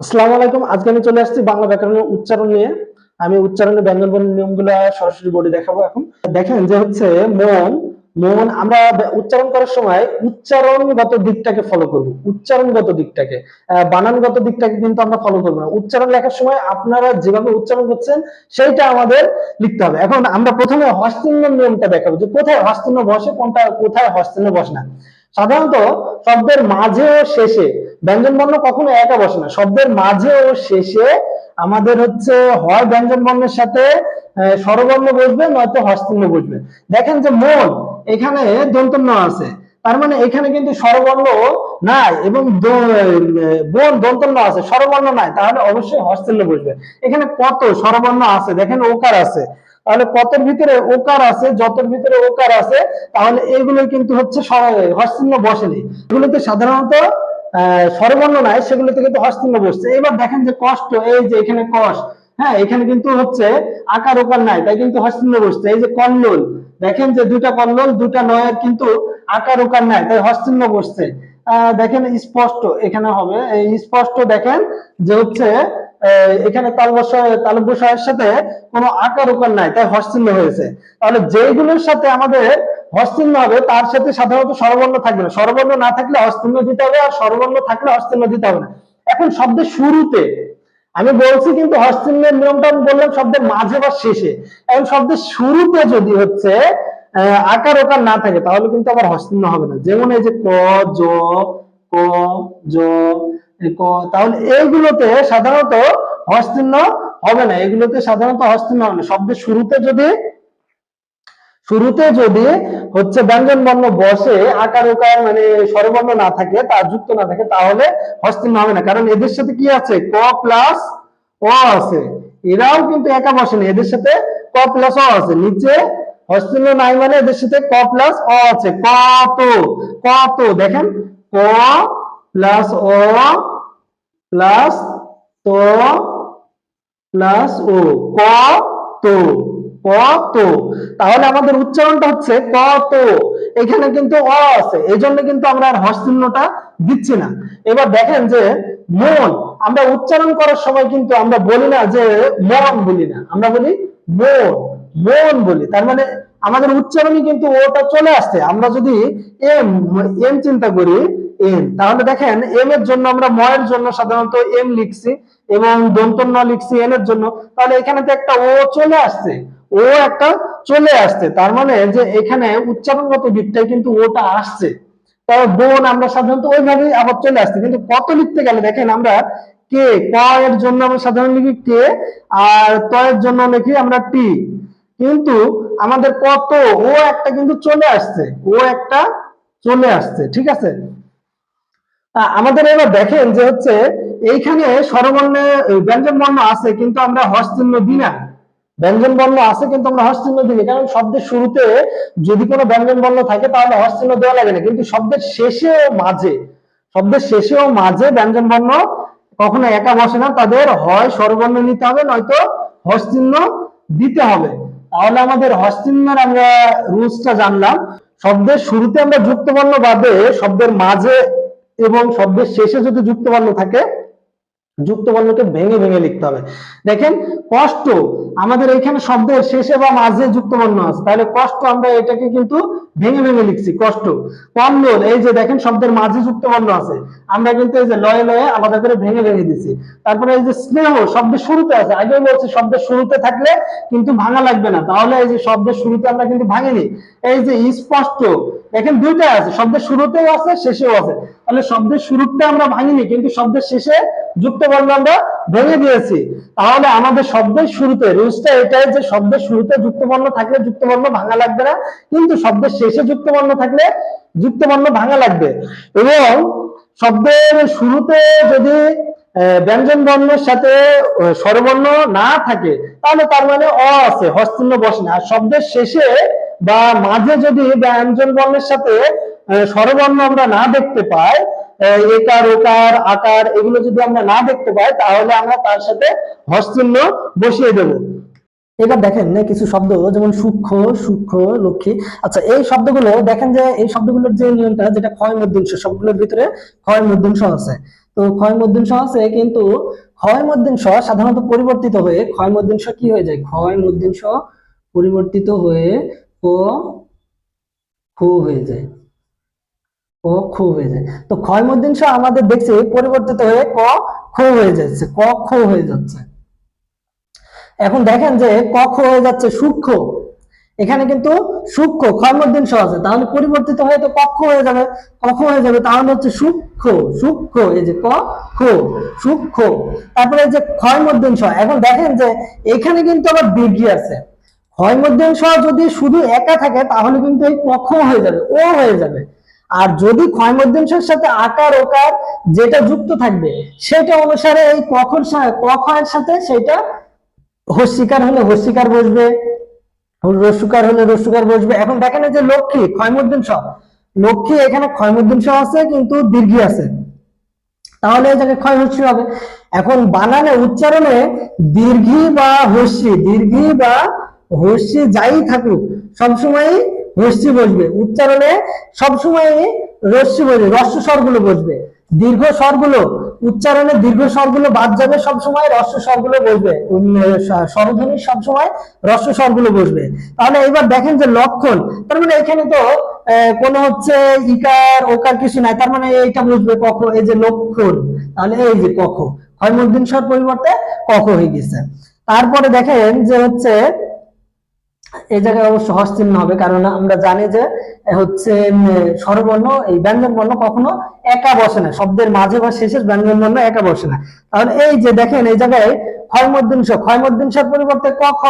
আসসালামু আলাইকুম। আজকে আমি চলে আসছি বাংলা ব্যাকরণের উচ্চারণ নিয়ে। আমি উচ্চারণের ব্যঞ্জন বর্ণ নিয়মগুলো সরাসরি বোর্ডে দেখাবো এখন। দেখেন যে হচ্ছে মন মন আমরা উচ্চারণ করার সময় উচ্চারণগত দিকটাকে ফলো করব। উচ্চারণগত দিকটাকে। বানানগত দিকটাকে কিন্তু আমরা ফলো করব না। উচ্চারণ লেখার সময় আপনারা যেভাবে উচ্চারণ করছেন, সেইটা আমাদের লিখতে হবে। এখন আমরা প্রথমে হস্তিন্য নিয়মটা দেখাবো যে কোথায় হস্তিন্য বসে, কোনটা কোথায় হস্তিন্য বসে না। সাধারণত শব্দের মাঝে ও শেষে ব্যঞ্জন বর্ণ কখনো একা বসে না, শব্দের মাঝে ও শেষে আমাদের হচ্ছে হয় ব্যঞ্জন বর্ণের সাথে স্বরবর্ণ বসবে, নয়তো হস্তিন্য বসবে। দেখেন যে মন এখানে দন্তন্য আছে, তার মানে এখানে কিন্তু স্বরবর্ণ নাই এবং বোন দন্তন্য আছে, স্বরবর্ণ নাই, তাহলে অবশ্যই হস্তিন্য বসবে। এখানে কত স্বরবর্ণ আছে, দেখেন ওকার আছে। তাহলে কতের ভিতরে ওকার আছে, যতের ভিতরে ওকার আছে, তাহলে এগুলো কিন্তু হচ্ছে হস্তিন্য বসেনি। এগুলোতে সাধারণত স্বরবর্ণ নাই, সেগুলোতে কিন্তু হস্তিন্য বসছে। এবার দেখেন যে কষ্ট, এই যে এখানে কষ হ্যাঁ এখানে কিন্তু হচ্ছে আকার ওকার নাই, তাই কিন্তু হস্তিন্য বসছে। এই যে কল্লোল, দেখেন যে দুটা কল্লোল দুটা নয়ের কিন্তু আকার ওকার নাই, তাই হস্তিন্য বসছে। দেখেন স্পষ্ট, এখানে হবে। স্পষ্ট দেখেন যে হচ্ছে এখানে তালবসয় তালব্যসয়ের সাথে কোনো আকার উকার নাই, তাই হস্তিন্য হয়েছে। তাহলে যেগুলোর সাথে আমাদের হস্তিন্য হবে, তার সাথে সাধারণত স্বরবর্ণ থাকবে না। স্বরবর্ণ না থাকলে হস্তিন্য দিতে হবে, আর স্বরবর্ণ থাকলে হস্তিন্য দিতে হবে না। এখন শব্দের শুরুতে, আমি বলছি কিন্তু হস্তিন্যের নিয়মটা আমি বললাম শব্দের মাঝে বা শেষে। এখন শব্দের শুরুতে যদি হচ্ছে আকার ওকার না থাকে, তাহলে কিন্তু আবার হস্তিন্য হবে না। যেমন এই যে ক, জ ক জ ক, তাহলে এইগুলোতে সাধারণত হস্তিন্য হবে না। এগুলোতে সাধারণত হস্তিন্য হবে না। শব্দের শুরুতে যদি শুরুতে যদি হচ্ছে ব্যঞ্জন বর্ণ বসে, আকার ওকার মানে স্বরবর্ণ না থাকে তার যুক্ত না থাকে, তাহলে হস্তিন্য হবে না। কারণ এদের সাথে কি আছে? ক প্লাস অ আছে। এরাও কিন্তু একা বসেনি এদের সাথে ক প্লাস অ আছে। নিচে হস্তিন্য নাই মানে এদের সাথে ক প্লাস অ আছে। কত? কত? দেখেন, ক প্লাস অ প্লাস তো প্লাস ও। কত? কত? তাহলে আমাদের উচ্চারণটা হচ্ছে কত? এখানে কিন্তু অ আছে। এই জন্য কিন্তু আমরা আর হস্তিন্যটা দিচ্ছি না। এবার দেখেন যে মন, আমরা উচ্চারণ করার সময় কিন্তু আমরা বলি না যে মন বলি না। আমরা বলি মন। মন বলি, তার মানে আমাদের উচ্চারণই কিন্তু ওটা চলে আসছে। আমরা যদি এম এম চিন্তা করি এম তাহলে দেখেন এম এর জন্য আমরা ময়ের জন্য সাধারণত এম লিখছি এবং দন্তন্য লিখছি এন এর জন্য। তাহলে এখানে তো একটা ও চলে আসছে। ও একটা চলে আসছে। তার মানে যে এখানে উচ্চারণগত দিকটাই কিন্তু ওটা আসছে। তার বোন আমরা সাধারণত ওইভাবেই আবার চলে আসছে। কিন্তু কত লিখতে গেলে দেখেন আমরা কে, ক এর জন্য আমরা সাধারণত লিখি কে, আর ত এর জন্য লিখি আমরা টি। কিন্তু আমাদের কত? ও একটা কিন্তু চলে আসছে। ও একটা চলে আসছে, ঠিক আছে? আমাদের এবার দেখেন যে হচ্ছে এইখানে স্বরবর্ণে ব্যঞ্জন বর্ণ আছে কিন্তু আমরা হস্তিন্য দিই না। ব্যঞ্জন বর্ণ আছে কিন্তু আমরা হস্তিন্য দিই না। কারণ শব্দের শুরুতে যদি কোনো ব্যঞ্জন বর্ণ থাকে তাহলে হস্তিন্য দেওয়া লাগে না। কিন্তু শব্দের শেষে ও মাঝে, শব্দের শেষে ও মাঝে ব্যঞ্জন বর্ণ কখনো একা বসে না। তাদের হয় স্বরবর্ণ নিতে হবে, নয়তো হস্তিন্য দিতে হবে। তাহলে আমাদের হস্তিন্যের আমরা রুলসটা জানলাম। শব্দের শুরুতে আমরা যুক্ত বর্ণ বাদে শব্দের মাঝে এবং শব্দের শেষে যদি যুক্ত বর্ণ থাকে যুক্ত বর্ণকে ভেঙে ভেঙে লিখতে হবে। দেখেন, কষ্ট, আমাদের এখানে শব্দের শেষে বা মাঝে যুক্ত বর্ণ আছে। তাহলে কষ্ট আমরা এটাকে কিন্তু ভেঙে ভেঙে লিখছি, কষ্ট। কল্লোল এই যে দেখেন শব্দের মাঝে যুক্ত বর্ণ আছে। আমরা কিন্তু এই যে লয়ে লয়ে আলাদা করে ভেঙে ভেঙে দিছি। তারপরে এই যে স্নেহ, শব্দের শুরুতে আছে। আগে বলছি শব্দের শুরুতে থাকলে কিন্তু ভাঙা লাগবে না। তাহলে এই যে শব্দের শুরুতে আমরা কিন্তু ভাঙিনি। এই যে স্পষ্ট, দেখেন দুইটা আছে। শব্দের শুরুতেও আছে, শেষেও আছে। তাহলে শব্দের শুরুতে আমরা ভাঙিনি, কিন্তু শব্দের শেষে যুক্ত বর্ণ আমরা ভেঙে দিয়েছি। তাহলে আমাদের শব্দের শুরুতে, রুলসটা এটাই যে শব্দের শুরুতে যুক্ত বর্ণ থাকলে যুক্ত বর্ণ ভাঙা লাগবে না, কিন্তু শব্দের শেষে যুক্ত বর্ণ থাকলে যুক্ত বর্ণ ভাঙা লাগবে। এবং শব্দের শুরুতে যদি ব্যঞ্জন বর্ণের সাথে স্বরবর্ণ না থাকে, তাহলে তার মানে অ আছে হস্তিন্য বসে না। শব্দের শেষে বা মাঝে যদি ব্যঞ্জন বর্ণের সাথে স্বরবর্ণ আমরা না দেখতে পাই একার, ওকার, আকার, এগুলো যদি আমরা না দেখতে পাই, তাহলে আমরা তার সাথে হস্তিন্য বসিয়ে দেব। এবার দেখেন কিছু শব্দ, যেমন সূক্ষ্ম সূক্ষ্ম, লক্ষ্মী। আচ্ছা এই শব্দগুলো, দেখেন যে এই শব্দগুলোর যে নিয়মটা, যেটা ক্ষয় মধ্যংশ সবগুলোর ভিতরে ক্ষয় মধ্যংশ আছে। তো ক্ষয় মধ্যম স আছে কিন্তু ক্ষয় মধ্যম স সাধারণত পরিবর্তিত হয়ে ক্ষয় মধ্যম স কি হয়ে যায়? ক্ষয় মধ্যম স পরিবর্তিত হয়ে, ক হয়ে যায়। ক খু হয়ে যায়। তো ক্ষয় মধ্যম স আমাদের দেখছি পরিবর্তিত হয়ে ক, খ হয়ে যাচ্ছে, ক, খ হয়ে যাচ্ছে। এখন দেখেন যে ক, খ হয়ে যাচ্ছে সূক্ষ্ম। এখানে কিন্তু সূক্ষ্ম ক্ষয়মদ্দিন আছে। তাহলে পরিবর্তিত হয়ে তো কক্ষ হয়ে যাবে। হয়ে যাবে তাহলে হচ্ছে সূক্ষ্ম সূক্ষ্ম, এই যে সূক্ষ্ম। তারপরে যে ক্ষয়মদ্দিন এখন দেখেন যে এখানে কিন্তু আবার ডিগ্রি আছে। ক্ষয়মদ্দিন স যদি শুধু একা থাকে, তাহলে কিন্তু এই কক্ষ হয়ে যাবে, ও হয়ে যাবে। আর যদি ক্ষয়মদ্দিনসের সাথে আকার ওকার যেটা যুক্ত থাকবে, সেটা অনুসারে এই কখর কখের সাথে সেটা হস্যিকার হলে হস্যিকার বসবে রস্যকার হলে রস্যকার বসবে। এখন দেখেন যে লক্ষ্মী ক্ষয়মুদ্দিন সহ লক্ষ্মী এখানে ক্ষয়মুদ্দিন সহ আছে, কিন্তু দীর্ঘি আছে। তাহলে জায়গায় ক্ষয় হস্যি হবে। এখন বানানে উচ্চারণে দীর্ঘি বা হস্যি দীর্ঘি বা হস্যি যাই থাকুক সবসময় হস্যি বসবে। উচ্চারণে সবসময় রশ্মি বসবে রস্য স্বরগুলো বসবে। দীর্ঘ স্বরগুলো, উচ্চারণে দীর্ঘ স্বরগুলো বাদ যাবে, সবসময় রস্য স্বরগুলো বসবে। স্বরধ্বনি সবসময় রস্য স্বরগুলো বসবে। তাহলে এবার দেখেন যে লক্ষণ, তার মানে এখানে তো কোনো হচ্ছে ইকার, ওকার কিছু নাই, তার মানে এইটা বুঝবে কখ, এই যে লক্ষণ। তাহলে এই যে কখ, ক্ষয়মুদ্দিন স্বর পরিবর্তে কখ হয়ে গেছে। তারপরে দেখেন যে হচ্ছে এই জায়গায় অবশ্য হস চিহ্ন হবে, কারণ আমরা জানি যে হচ্ছে স্বরবর্ণ, এই ব্যঞ্জন বর্ণ কখনো একা বসে না, শব্দের মাঝে বা শেষের ব্যঞ্জন বর্ণ একা বসে না। তাহলে এই যে দেখেন, এই জায়গায় ক্ষয়মদ্দিনস ক্ষয়মদ্দিনসের পরিবর্তে ক, খ,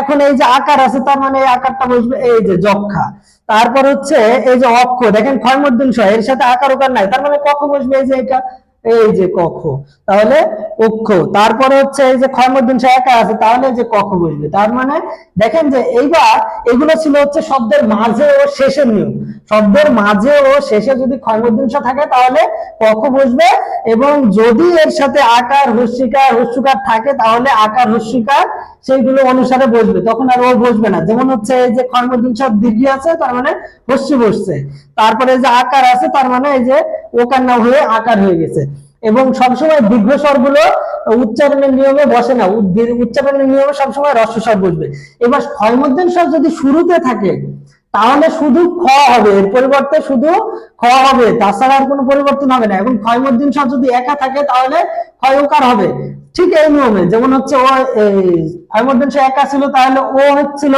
এখন এই যে আকার আছে, তার মানে এই আকারটা বসবে এই যে যক্ষা। তারপর হচ্ছে, এই যে অক্ষ, দেখেন ক্ষয়মদ্দিনস এর সাথে আকার ওকার নাই, তার মানে কক্ষ বসবে এই যে এটা? এই যে কক্ষ তাহলে অক্ষ। তারপরে হচ্ছে এই যে ক্ষয়মদ্দিন সে একা আছে, তাহলে যে কক্ষ বসবে তার মানে দেখেন যে এইবার এগুলো ছিল হচ্ছে শব্দের মাঝে ও শেষের নিয়ম। শব্দের মাঝে ও শেষে যদি ক্ষয়মদ্দিন থাকে, তাহলে কক্ষ বসবে এবং যদি এর সাথে আকার হস্যিকার হস্যকার থাকে, তাহলে আকার হস্যিকার সেইগুলো অনুসারে বসবে। তখন আর ও বসবে না। যেমন হচ্ছে এই যে ক্ষয়মদ্দিন সব দীর্ঘি আছে, তার মানে হস্যি বসছে। তারপরে যে আকার আছে, তার মানে এই যে ওকার না হয়ে আকার হয়ে গেছে। এবং সবসময় দীর্ঘ স্বরগুলো উচ্চারণের নিয়মে বসে না। উচ্চারণের নিয়মে সবসময় রস্য স্বর বসবে। এবার ক্ষয়মধ্যম স্বর যদি শুরুতে থাকে, তাহলে শুধু খ হবে। এর পরিবর্তে শুধু খ হবে। তাছাড়া আর কোনো পরিবর্তন হবে না। এবং ক্ষয়মধ্যম স্বর যদি একা থাকে, তাহলে ক্ষয় ওকার হবে? ঠিক এই নিয়মে। যেমন হচ্ছে ও ক্ষয়মধ্যম স্বর একা ছিল, তাহলে ও হচ্ছিল।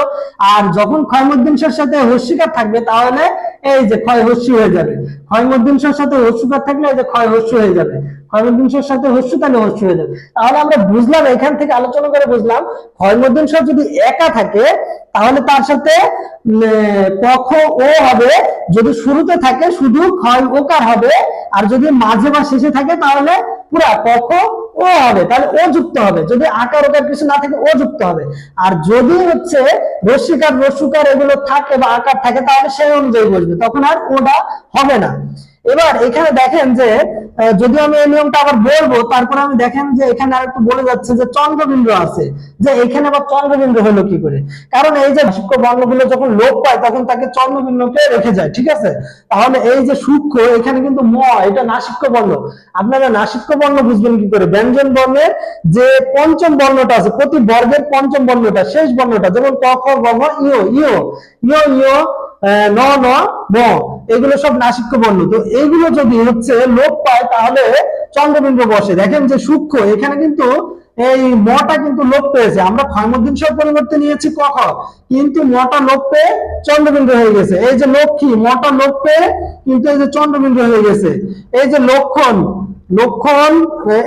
আর যখন ক্ষয়মধ্যমসের সাথে হস্যিকার থাকবে, তাহলে এই যে ক্ষয় হস্যি হয়ে যাবে। ক্ষয়মধ্যমসের সাথে হস্যকার থাকলে এই যে ক্ষয় হস্য হয়ে যাবে। ক্ষয়মধ্যমসের সাথে হস্য তাহলে হস্য হয়ে যাবে। তাহলে আমরা বুঝলাম, এখান থেকে আলোচনা করে বুঝলাম ক্ষয়মধ্যমসর যদি একা থাকে, তাহলে তার সাথে পক্ষ ও হবে। যদি শুরুতে থাকে, শুধু ক্ষয় ওকার হবে। আর যদি মাঝে বা শেষে থাকে, তাহলে পুরা পক্ষ ও হবে। তাহলে ও যুক্ত হবে। যদি আকার ওকার কিছু না থাকে, ও যুক্ত হবে। আর যদি হচ্ছে রস্যিকার রস্যকার এগুলো থাকে বা আকার থাকে, তাহলে সেই অনুযায়ী বসবে। তখন আর ওটা হবে না। এবার এখানে দেখেন যে যদি আমি এই নিয়মটা আবার বলব তারপর আমি দেখেন যে এখানে আর একটু বলে যাচ্ছে যে চন্দ্রবিন্দু আছে। যে এখানে আবার চন্দ্রবিন্দু হলো কি করে? কারণ এই যে সূক্ষ্ম বর্ণগুলো যখন লোপ পায় তখন তাকে চন্দ্রবিন্দুকে রেখে যায় ঠিক আছে? তাহলে এই যে সূক্ষ্ম এখানে কিন্তু ম এটা নাসিক্য বর্ণ। আপনারা নাসিক্য বর্ণ বুঝবেন কি করে? ব্যঞ্জন বর্ণের যে পঞ্চম বর্ণটা আছে প্রতি বর্গের পঞ্চম বর্ণটা শেষ বর্ণটা যেমন ক খ গ ইও ইও ইও আহ, ন ন, ম, এগুলো সব নাসিক্য বর্ণ। তো এইগুলো যদি হচ্ছে লোপ পায়, তাহলে চন্দ্রবিন্দু বসে। দেখেন যে সূক্ষ্ম, এখানে কিন্তু এই মটা কিন্তু লোপ পেয়েছে। আমরা ক্ষয়মদ্দিন সব পরিবর্তে নিয়েছি ক খ কিন্তু মটা লোপ পেয়ে চন্দ্রবিন্দু হয়ে গেছে। এই যে লক্ষ্মী, মটা লোপ পেয়ে কিন্তু এই যে চন্দ্রবিন্দু হয়ে গেছে। এই যে লক্ষণ লক্ষণ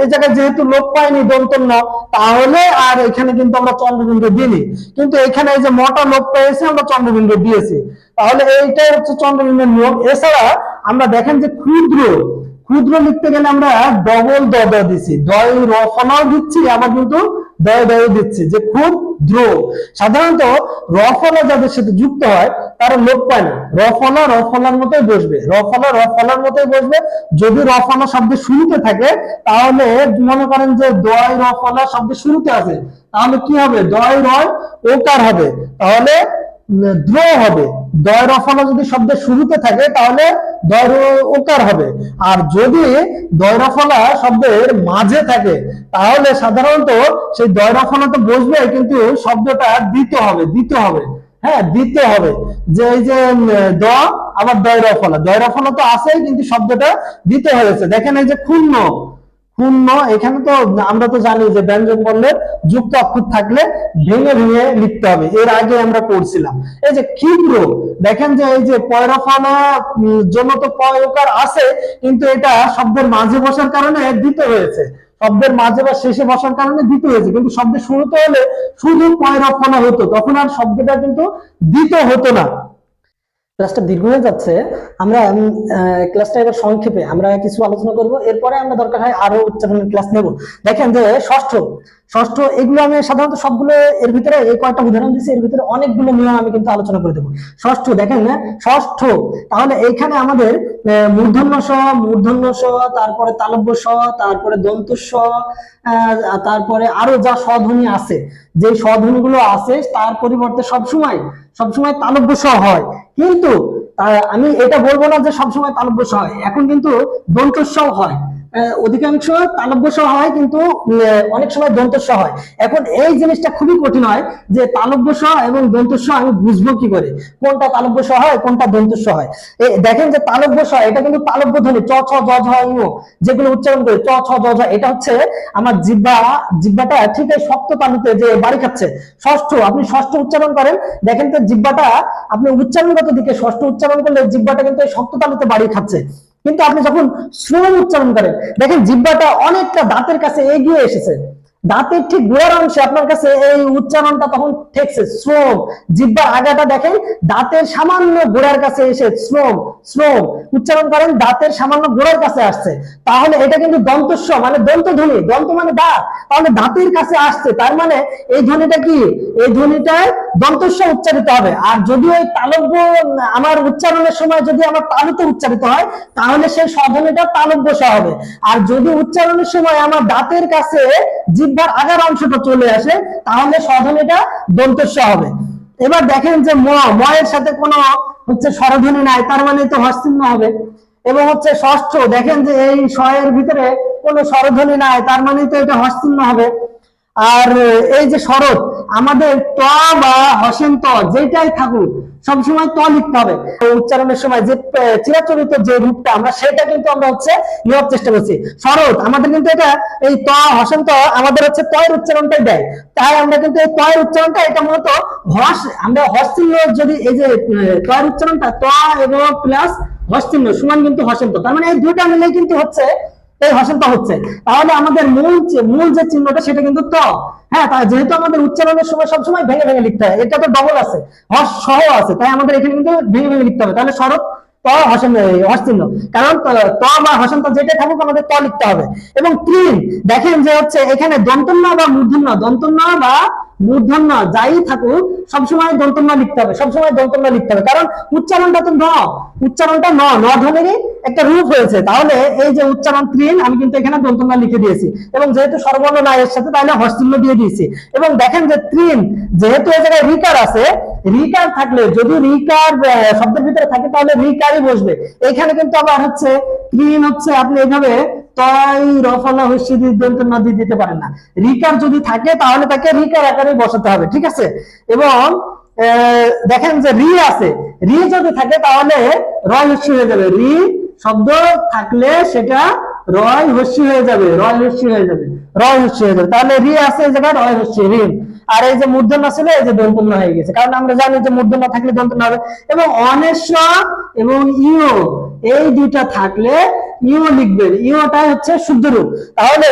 এই জায়গায় যেহেতু লোক পাইনি দন্তন্য, তাহলে আর এখানে কিন্তু আমরা চন্দ্রবিন্দু দিইনি। কিন্তু এখানে এই যে মটা লোপ পেয়েছে, আমরা চন্দ্রবিন্দু দিয়েছি। তাহলে এইটা হচ্ছে চন্দ্রবিন্দুর নিয়ম। এছাড়া আমরা দেখেন যে ক্ষুদ্র ক্ষুদ্র লিখতে গেলে আমরা ডবল দ দিছি। দয় রফনাও দিচ্ছি, আবার কিন্তু দয় দয় দিচ্ছি, যে ক্ষুদ্র সাধারণত রফলা যাদের সাথে যুক্ত হয়, তারা লোপ পায় না। রফলা রফলার মতোই বসবে। রফলা রফলার মতোই বসবে। যদি রফলা শব্দের শুরুতে থাকে, তাহলে মনে করেন যে দয় রফলা শব্দের শুরুতে আছে। তাহলে কি হবে? দয় রয় ওকার হবে। তাহলে দ্র হবে। দয় রফলা যদি শব্দের শুরুতে থাকে, তাহলে দয় ওকার হবে। আর যদি দয় রফলা শব্দের মাঝে থাকে, তাহলে সাধারণত সেই দয় রফলা তো বসবে, কিন্তু শব্দটা দিতে হবে দিতে হবে। হ্যাঁ দিতে হবে। যে এই যে দ, আবার দয় রফলা দয় রফলা তো আছেই, কিন্তু শব্দটা দিতে হয়েছে। দেখেন এই যে ক্ষুণ্ণ। পূর্ণ এখানে তো আমরা তো জানি যে ব্যঞ্জন বর্ণের যুক্ত অক্ষর থাকলে ভেঙে ভেঙে লিখতে হবে। এর আগে আমরা পড়ছিলাম। এই যে ক্ষিপ্র দেখেন যে এই যে পয়রফলা উম, জন্য তো পয়কার আছে কিন্তু এটা শব্দের মাঝে বসার কারণে দিতে হয়েছে। শব্দের মাঝে বা শেষে বসার কারণে দিতে হয়েছে কিন্তু শব্দের শুরুতে হলে শুধু পয়রফলা হতো তখন আর শব্দটা কিন্তু দিতে হতো না। ক্লাসটা দীর্ঘ হয়ে যাচ্ছে, আমরা ক্লাসটা এবার সংক্ষেপে আমরা কিছু আলোচনা করব। এরপরে আমরা দরকার হয় আরও উচ্চারণের ক্লাস নেব। দেখেন যে ষষ্ঠ ষষ্ঠ, এগুলো আমি সাধারণত সবগুলো এর ভিতরে এই কয়েকটা উদাহরণ দিচ্ছি এর ভিতরে অনেকগুলো নিয়ম আমি কিন্তু আলোচনা করে দেবো। ষষ্ঠ, দেখেন না ষষ্ঠ, তাহলে এইখানে আমাদের মূর্ধন্য স মূর্ধন্য স তারপরে তালব্য স তারপরে দন্ত স তারপরে আরও যা স্বধ্বনি আছে যে স্বধ্বনিগুলো আছে, তার পরিবর্তে সবসময় সবসময় তালব্য স হয়। কিন্তু আমি এটা বলব না যে সবসময় তালব্য স হয়, এখন কিন্তু দন্ত স হয়। অধিকাংশ তালব্য স হয় কিন্তু অনেক সময় দন্ত স হয়। এখন এই জিনিসটা খুবই কঠিন হয় যে তালব্য স এবং দন্ত স আমি বুঝব কি করে? কোনটা তালব্য সহ হয়, কোনটা দন্ত স হয়? দেখেন যে তালব্য স এটা কিন্তু তালব্য ধ্বনি, চ, ছ, জ, ঝ যেগুলো উচ্চারণ করে, চ, ছ, জ, ঝ, এটা হচ্ছে আমার জিব্বা, জিব্বাটা ঠিক এই শক্ত তালুতে যে বাড়ি খাচ্ছে, ষষ্ঠ, আপনি ষষ্ঠ উচ্চারণ করেন, দেখেন তো জিব্বাটা, আপনি উচ্চারণগত দিকে ষষ্ঠ উচ্চারণ করলে জিব্বাটা কিন্তু এই শক্ত তালুতে বাড়ি খাচ্ছে। কিন্তু আপনি যখন শ্রম উচ্চারণ করেন দেখেন জিব্বাটা অনেকটা দাঁতের কাছে এগিয়ে এসেছে। দাঁতের ঠিক গোড়ার অংশে আপনার কাছে এই উচ্চারণটা তখন ঠেকছে, শ্রম। জিব্বার আগাটা দেখেন, দাঁতের সামান্য গোড়ার কাছে এসে শ্রম শ্রম। উচ্চারণ করেন, দাঁতের সামান্য গোড়ার কাছে আসছে। তাহলে এটা কিন্তু দন্তস্ব মানে দন্ত ধ্বনি দন্ত মানে দাঁত। তাহলে দাঁতের কাছে আসছে, তার মানে এই ধ্বনিটা কি? এই ধ্বনিটায় দন্তস্ব উচ্চারিত হবে। আর যদি ওই তালব্য, আমার উচ্চারণের সময় যদি আমার তালুতে উচ্চারিত হয়, তাহলে সেই স্বধ্বনিটা তালব্য হবে। আর যদি উচ্চারণের সময় আমার দাঁতের কাছে জিহ্বার আগার অংশটা চলে আসে, তাহলে স্বধ্বনিটা দন্তস্য হবে। এবার দেখেন যে ম, ময়ের সাথে কোনো হচ্ছে স্বরধ্বনি নাই, তার মানে তো হস্তিন্ন হবে। এবং হচ্ছে ষষ্ঠ, দেখেন যে এই স্বয়ের ভিতরে কোনো স্বরধ্বনি নাই, তার মানে তো এটা হস্তিন্ন হবে। আর এই যে শরৎ, আমাদের ত বা হসেন ত যেটাই থাকুক, সবসময় ত লিখতে হবে। উচ্চারণের সময় যে চিরাচরিত যে রূপটা আমরা, সেটা কিন্তু আমরা হচ্ছে নেওয়ার চেষ্টা করছি। শরৎ, আমাদের কিন্তু এটা, এই ত, হসেন ত, আমাদের হচ্ছে তয়ের উচ্চারণটাই দেয়। তাই আমরা কিন্তু এই তয়ের উচ্চারণটা, এটা মূলত হস, আমরা হস্তিন্য যদি এই যে তয়ের উচ্চারণটা, ত এবং প্লাস হস্তিন্য সমান কিন্তু হসেন্ত তার মানে এই দুইটা মিলে কিন্তু হচ্ছে এই হসেন্ত হচ্ছে। তাহলে আমাদের মূল মূল যে চিহ্নটা সেটা কিন্তু ত। হ্যাঁ তা যেহেতু আমাদের উচ্চারণের সময় সবসময় ভেঙে ভেঙে লিখতে হয়, এটা তো ডবল আছে। হস সহ আছে, তাই আমাদের এখানে কিন্তু ভেঙে ভেঙে লিখতে হবে। তাহলে শরৎ, ত হসেন হস্তিন্য কারণ ত বা হসেন্ত যেটা থাকুক আমাদের ত লিখতে হবে। এবং তিন, দেখেন যে হচ্ছে এখানে দন্তন্য বা মূর্ধন্য, দন্তন্য বা মূর্ধন্য, যাই থাকুক, সবসময় দন্তন্য লিখতে হবে, সবসময় দন্তন্য লিখতে হবে। কারণ উচ্চারণটা তো ন, উচ্চারণটা ন ন ধ্বনিরই একটা রূপ হয়েছে। তাহলে এই যে উচ্চারণ তৃণ আমি কিন্তু এখানে দন্তন্য লিখে দিয়েছি। এবং যেহেতু সর্বর্ণ না এর সাথে, তাহলে হস্তিল্য দিয়ে দিয়েছি। এবং দেখেন যে তৃণ যেহেতু এই জায়গায় রিকার আছে, রিকার থাকলে, যদি রিকার শব্দের ভিতরে থাকে, তাহলে রিকারই বসবে। এখানে কিন্তু আবার হচ্ছে তৃণ হচ্ছে, আপনি এইভাবে তয় রফলা হস্যি দন্ত দিতে পারেন না। রিকার যদি থাকে, তাহলে তাকে রিকার আকারে বসাতে হবে, ঠিক আছে? এবং দেখেন যে রি আছে। রি যদি থাকে, তাহলে রয় হস্যি হয়ে যাবে। রি শব্দ থাকলে সেটা রয় হস্যি হয়ে যাবে, রয় হস্যি হয়ে যাবে, রয় হস্যি হয়ে যাবে। তাহলে রি আছে এই জায়গায়, রয় হস্যি ঋণ আর এই যে মূর্ধন্য ছিল, এই যে দন্তন্য হয়ে গেছে। কারণ আমরা জানি যে মূর্ধন্য থাকলে দন্তন্য হবে। এবং অনেশ্বর এবং ইও এই দুইটা থাকলে ইও লিখবেন ইউটাই হচ্ছে শুদ্ধ রূপ। তাহলে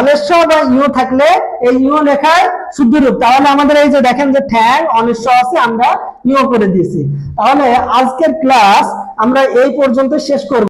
অনেশ্বর বা ইউ থাকলে এই ইউ লেখায় শুদ্ধ রূপ। তাহলে আমাদের এই যে দেখেন যে ঠ্যাং অনেশ্বর আছে, আমরা ইউ করে দিয়েছি। তাহলে আজকের ক্লাস আমরা এই পর্যন্ত শেষ করব।